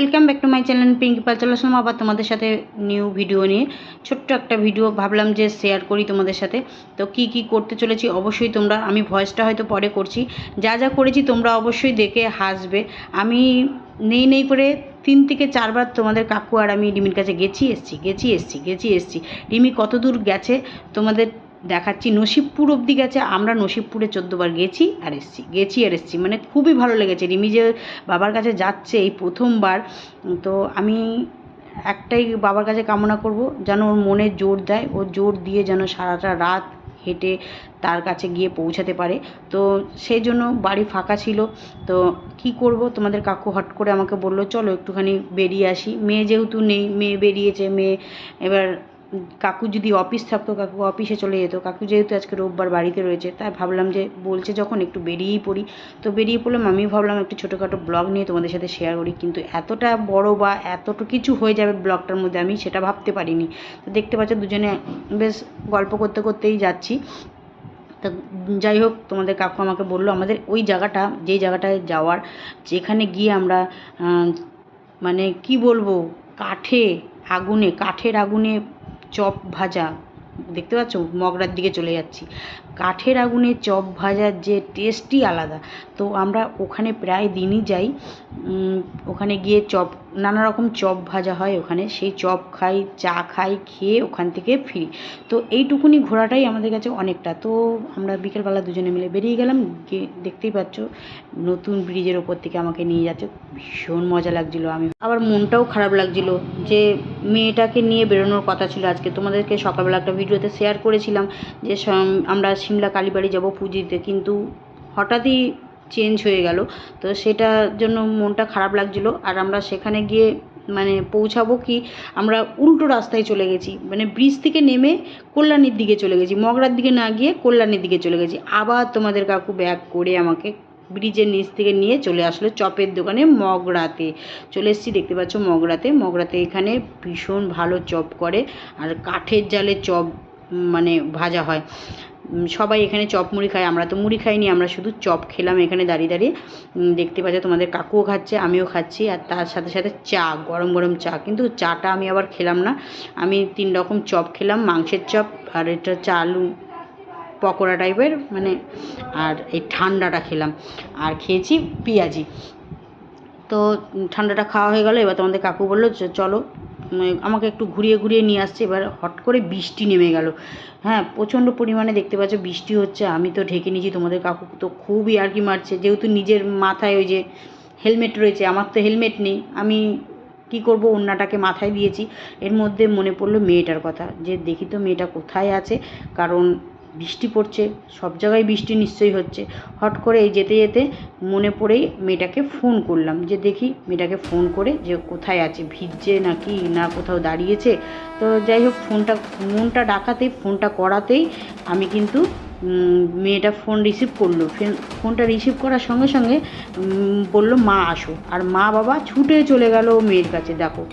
Welcome back to my channel Pinki Pal চলে আসলাম আবার তোমাদের সাথে নিউ ভিডিও নিয়ে। ছোট্ট একটা ভিডিও ভাবলাম যে শেয়ার করি তোমাদের সাথে। তো কি কি করতে চলেছি অবশ্যই তোমরা, আমি ভয়েসটা হয়তো পরে করছি। যা যা করেছি তোমরা অবশ্যই দেখে হাসবে। আমি নেই নেই করে তিন থেকে চারবার তোমাদের কাকু আর আমি রিমির কাছে গেছি, এসছি গেছি এসছি গেছি, এসছি। রিমি কত দূর গেছে, তোমাদের দেখাচ্ছি। নসিবপুর অবধি গেছে। আমরা নসিবপুরে চোদ্দোবার গেছি আর এসছি। গেছি আর এসছি। মানে খুবই ভালো লেগেছে। রিমি যে বাবার কাছে যাচ্ছে এই প্রথমবার, তো আমি একটাই বাবার কাছে কামনা করব, যেন ওর মনে জোর দেয়, ও জোর দিয়ে যেন সারাটা রাত হেঁটে তার কাছে গিয়ে পৌঁছাতে পারে। তো সেই জন্য বাড়ি ফাঁকা ছিল। তো কি করব? তোমাদের কাকু হট করে আমাকে বলল, চলো একটুখানি বেরিয়ে আসি। মেয়ে যেহেতু নেই, মেয়ে বেরিয়েছে, মেয়ে এবার কাকু যদি অফিস থাকতো, কাকু অফিসে চলে যেত। কাকু যেহেতু আজকে রোববার বাড়িতে রয়েছে, তাই ভাবলাম যে বলছে যখন একটু বেরিয়েই পড়ি। তো বেরিয়ে পড়লাম, আমিও ভাবলাম একটু ছোটোখাটো ব্লগ নিয়ে তোমাদের সাথে শেয়ার করি। কিন্তু এতটা বড় বা এতটা কিছু হয়ে যাবে ব্লগটার মধ্যে আমি সেটা ভাবতে পারিনি। তো দেখতে পাচ্ছ দুজনে বেশ গল্প করতে করতেই যাচ্ছি। তা যাই হোক, তোমাদের কাকু আমাকে বলল, আমাদের ওই জায়গাটা, যেই জায়গাটায় যাওয়ার, যেখানে গিয়ে আমরা মানে কি বলব, কাঠে, আগুনে, কাঠের আগুনে চপ ভাজা দেখতে পাচ্ছ? মগরার দিকে চলে যাচ্ছি। কাঠের আগুনে চপ ভাজার যে টেস্টই আলাদা। তো আমরা ওখানে প্রায় দিনই যাই। ওখানে গিয়ে চপ, নানা রকম চপ ভাজা হয় ওখানে। সেই চপ খাই, চা খাই, খেয়ে ওখান থেকে ফিরি। তো এইটুকুনি ঘোরাটাই আমাদের কাছে অনেকটা। তো আমরা বিকেলবেলা দুজনে মিলে বেরিয়ে গেলাম। দেখতেই পাচ্ছ, নতুন ব্রিজের ওপর থেকে আমাকে নিয়ে যাচ্ছে। ভীষণ মজা লাগছিল। আমি আবার মনটাও খারাপ লাগছিল যে মেয়েটাকে নিয়ে বেরোনোর কথা ছিল আজকে। তোমাদেরকে সকালবেলা একটা ভিডিওতে শেয়ার করেছিলাম যে আমরা সিমলা কালীবাড়ি যাব পুজো দিতে কিন্তু হঠাৎই চেঞ্জ হয়ে গেল। তো সেটার জন্য মনটা খারাপ লাগছিল। আর আমরা সেখানে গিয়ে মানে পৌঁছাবো কি, আমরা উল্টো রাস্তায় চলে গেছি। মানে ব্রিজ থেকে নেমে কল্যাণীর দিকে চলে গেছি। মগরার দিকে না গিয়ে কল্যাণীর দিকে চলে গেছি। আবার তোমাদের কাকু ব্যাগ করে আমাকে ব্রিজের নিচ থেকে নিয়ে চলে আসলো চপের দোকানে মগরাতে। চলে এসেছি, দেখতে পাচ্ছ মগরাতে। মগরাতে এখানে ভীষণ ভালো চপ করে। আর কাঠের জালে চপ মানে ভাজা হয়। সবাই এখানে চপ মুড়ি খায়, আমরা তো মুড়ি খাইনি, আমরা শুধু চপ খেলাম এখানে দাঁড়িয়ে দাঁড়িয়ে। দেখতে পাচ্ছ তোমাদের কাকুও খাচ্ছে, আমিও খাচ্ছি, আর তার সাথে সাথে চা, গরম গরম চা। কিন্তু চাটা আমি আবার খেলাম না। আমি তিন রকম চপ খেলাম, মাংসের চপ আর এটা হচ্ছে আলু পকোড়া টাইপের মানে আর এই ঠান্ডাটা খেলাম। আর খেয়েছি পেঁয়াজি। তো ঠান্ডাটা খাওয়া হয়ে গেল, এবার তোমাদের কাকু বলল "চ- চলো আমাকে একটু ঘুরিয়ে ঘুরিয়ে নিয়ে আসছে, এবার হট করে বৃষ্টি নেমে গেল। হ্যাঁ প্রচণ্ড পরিমাণে দেখতে পাচ্ছ বৃষ্টি হচ্ছে, আমি তো ঢেকে নিয়েছি, তোমাদের কাকু তো খুবই আর কি মারছে, যেহেতু নিজের মাথায় ওই যে হেলমেট রয়েছে, আমার তো হেলমেট নেই, আমি কি করব ওন্নাটাকে মাথায় দিয়েছি। এর মধ্যে মনে পড়ল মেয়েটার কথা, যে দেখি তো মেয়েটা কোথায় আছে, কারণ বৃষ্টি পড়ছে, সব জায়গায় বৃষ্টি নিশ্চয়ই হচ্ছে। হট করে এই যেতে যেতে মনে পড়েই মেয়েটাকে ফোন করলাম যে দেখি মেয়েটাকে ফোন করে যে কোথায় আছে, ভিজছে নাকি না কোথাও দাঁড়িয়েছে। তো যাই হোক ফোনটা মনটা ডাকাতেই ফোনটা করাতেই আমি কিন্তু মেয়েটা ফোন রিসিভ করল। ফেন- ফোনটা রিসিভ করার সঙ্গে সঙ্গে বলল, মা, আসো। আর মা বাবা ছুটে চলে গেল মেয়ের কাছে, দেখো।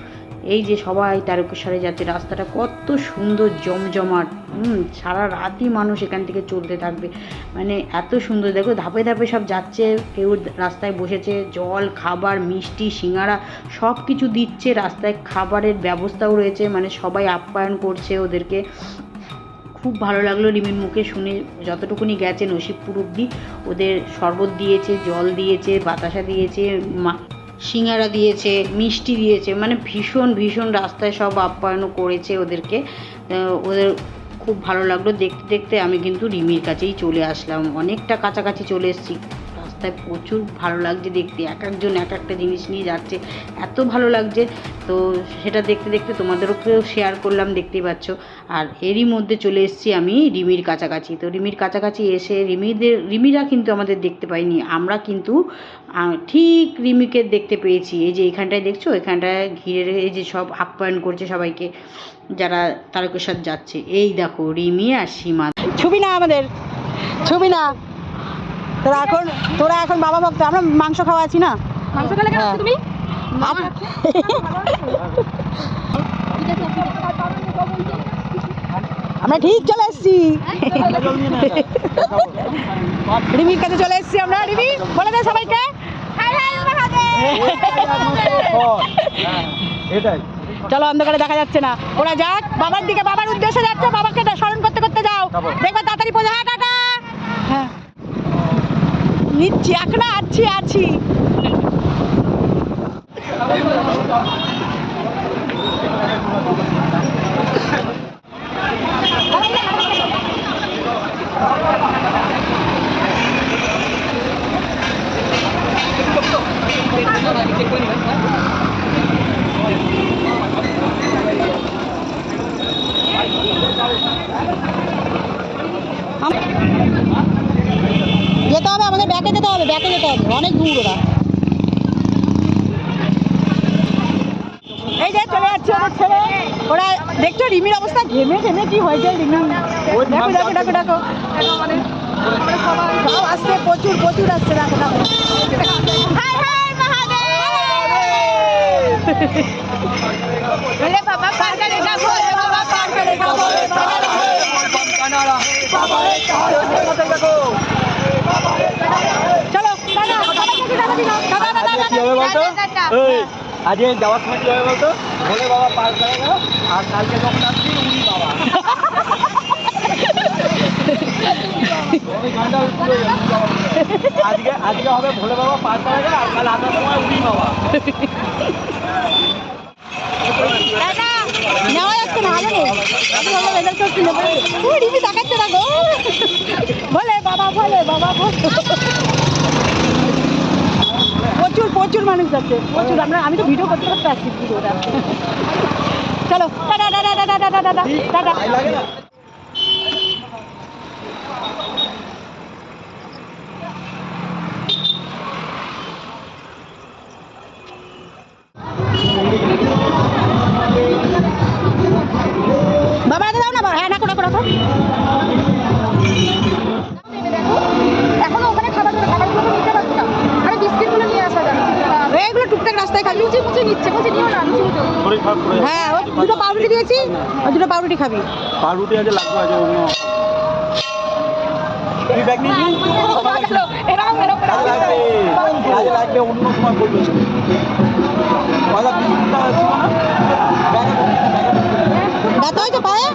এই যে সবাই তারকেশ্বরে যাচ্ছে রাস্তাটা কত সুন্দর, জমজমাট। হুম, সারা রাতই মানুষ এখান থেকে চলতে থাকবে। মানে এত সুন্দর, দেখো ধাপে ধাপে সব যাচ্ছে, কেউ রাস্তায় বসেছে, জল, খাবার, মিষ্টি, সিঙ্গারা সব কিছু দিচ্ছে, রাস্তায় খাবারের ব্যবস্থাও রয়েছে মানে সবাই আপ্যায়ন করছে ওদেরকে। খুব ভালো লাগল রিমির মুখে শুনে, যতটুকুনি গেছে নসিবপুর অব্দি ওদের শরবত দিয়েছে, জল দিয়েছে, বাতাসা দিয়েছে, মা সিঙ্গারা দিয়েছে, মিষ্টি দিয়েছে মানে ভীষণ ভীষণ রাস্তায় সব আপ্যায়নও করেছে ওদেরকে। ওদের খুব ভালো লাগল। দেখতে দেখতে আমি কিন্তু রিমির কাছেই চলে আসলাম। অনেকটা কাছাকাছি চলে এসেছি। রাস্তায় প্রচুর ভালো লাগছে দেখতে। এক একজন এক একটা জিনিস নিয়ে যাচ্ছে। এত ভালো লাগছে। তো সেটা দেখতে দেখতে তোমাদেরকেও শেয়ার করলাম, দেখতেই পাচ্ছ। আর এরই মধ্যে চলে এসেছি আমি রিমির কাছাকাছি। তো রিমির কাছাকাছি এসে রিমিদের, রিমিরা কিন্তু আমাদের দেখতে পাইনি। আমরা কিন্তু ঠিক রিমিকে দেখতে পেয়েছি। এই যে এখানটায় দেখছ? এখানটায় ঘিরে এই যে সব আপ্যায়ন করছে সবাইকে, যারা তারকেশ্বর যাচ্ছে। এই দেখো রিমি আর সীমা। ছবি না আমাদের। ছবি না। তোরা এখন তোরা এখন বাবা ভক্ত আমরা মাংস খাওয়া আছি না। মাংস খেলে কেন হ্যাঁ। তুমি আমরা ঠিক চলে এসেছি। রিমির কাছে চলে এসেছি আমরা। রিমি বলে দে সবাইকে। এটাই চলো অন্ধকারে দেখা যাচ্ছে না। ওরা যাক বাবার দিকে বাবার উদ্দেশ্যে যাচ্ছে বাবাকে স্মরণ করতে করতে যাও। দেখবে তাড়াতাড়ি পৌঁছে হ্যাঁ টাটা হ্যাঁ। নিচ্ছি এখন আছি আছি আম- যেতে হবে আমাদের ব্যাকে যেতে হবে অনেক দূর ওরা। এই যে চলে যাচ্ছে ছেড়ে ওরা দেখছ রিমির অবস্থা ঘেমে ঘেমে কি হয়েছে রিমি? দেখো দেখো দেখো দেখো। সব আসছে প্রচুর প্রচুর আসছে দেখো দেখো। বাবা পার করে যাব বাবা পার করে যাব চলো টাটা টাটা টাটা টাটা কি হবে বলতো এই আজকে যাওয়ার সময় কি হবে বলতো? ভোলে বাবা পার করে না আর কালকে যখন আসবি, উনি বাবা। আজকে আজকে হবে ভোলে বাবা পার করে আর কাল আসার সময় উনি বাবা। নেওয়া যাচ্ছে না, আলো না। বাবা বাবা প্রচুর মানুষ যাচ্ছে, প্রচুর। আমরা আমি তো ভিডিও করতে করতে আসছি ভিডিওটা চলো। টাটা টাটা হ্যাঁ ও দুটো পাউরুটি দিয়েছি ওই দুটো পাউরুটি খাবি। পাউরুটি আছে লাগবে আছে তুই ব্যাগ নিয়ে কাজে লাগবে অন্য সময় ব্যাগে ব্যাগে ব্যথা হয়েছে পায়ে?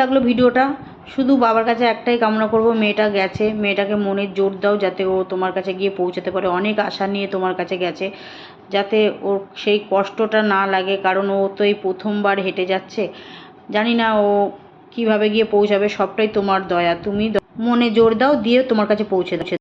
লাগল ভিডিওটা। শুধু বাবার কাছে একটাই কামনা করব, মেয়েটা গেছে। মেয়েটাকে মনে জোর দাও যাতে ও তোমার কাছে গিয়ে পৌঁছাতে পারে। অনেক আশা নিয়ে তোমার কাছে গেছে। যাতে ওর সেই কষ্টটা না লাগে, কারণ ও তো এই প্রথমবার হেঁটে যাচ্ছে। জানি না ও কীভাবে গিয়ে পৌঁছাবে, সবটাই তোমার দয়া। তুমি মনে জোর দাও, দিয়ে তোমার কাছে পৌঁছে দাও।